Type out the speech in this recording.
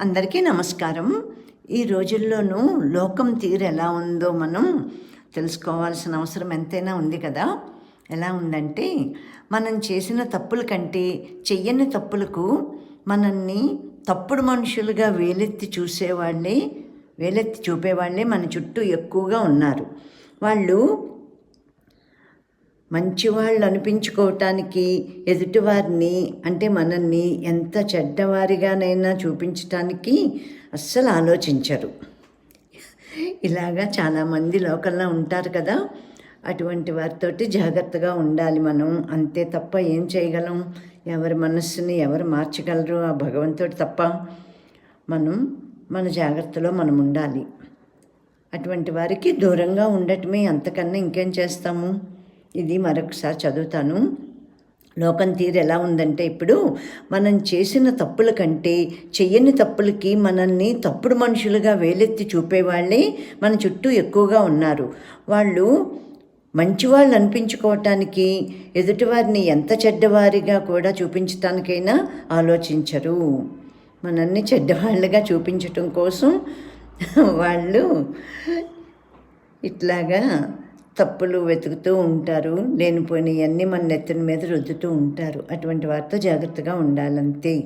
అందరికీ నమస్కారం. ఈ రోజుల్లోనూ లోకం తీరు ఎలా ఉందో మనం తెలుసుకోవాల్సిన అవసరం ఎంతైనా ఉంది కదా? ఎలా ఉందంటే మనం చేసిన తప్పుల కంటే చెయ్యని తప్పులకు మనల్ని తప్పుడు మనుషులుగా వేలెత్తి చూసేవాళ్ళే వేలెత్తి చూపేవాళ్ళే మన చుట్టూ ఎక్కువగా ఉన్నారు. వాళ్ళు మంచివాళ్ళు అనిపించుకోవటానికి ఎదుటివారిని అంటే మనల్ని ఎంత చెడ్డవారిగానైనా చూపించటానికి అస్సలు ఆలోచించరు. ఇలాగా చాలామంది లోకల్లో ఉంటారు కదా అటువంటి వారితోటి జాగ్రత్తగా ఉండాలి మనం. అంతే తప్ప ఏం చేయగలం? ఎవరి మనస్సుని ఎవరు మార్చగలరు ఆ భగవంతుడు తప్ప? మనం మన జాగ్రత్తలో మనం ఉండాలి. అటువంటి వారికి దూరంగా ఉండటమే అంతకన్నా ఇంకేం చేస్తాము? ఇది మరొకసారి చదువుతాను. లోకం తీరు ఎలా ఉందంటే ఇప్పుడు మనం చేసిన తప్పుల కంటే చెయ్యని తప్పులకి మనల్ని తప్పుడు మనుషులుగా వేలెత్తి చూపేవాళ్ళే మన చుట్టూ ఎక్కువగా ఉన్నారు. వాళ్ళు మంచివాళ్ళు అనిపించుకోవటానికి ఎదుటివారిని ఎంత చెడ్డవారిగా కూడా చూపించటానికైనా ఆలోచించరు. మనల్ని చెడ్డవాళ్ళుగా చూపించటం కోసం వాళ్ళు ఇట్లాగా తప్పులు వెతుకుతూ ఉంటారు. లేనిపోయినవన్నీ మన నెత్తిన మీద రుద్దుతూ ఉంటారు. అటువంటి వారితో జాగ్రత్తగా ఉండాలంతే.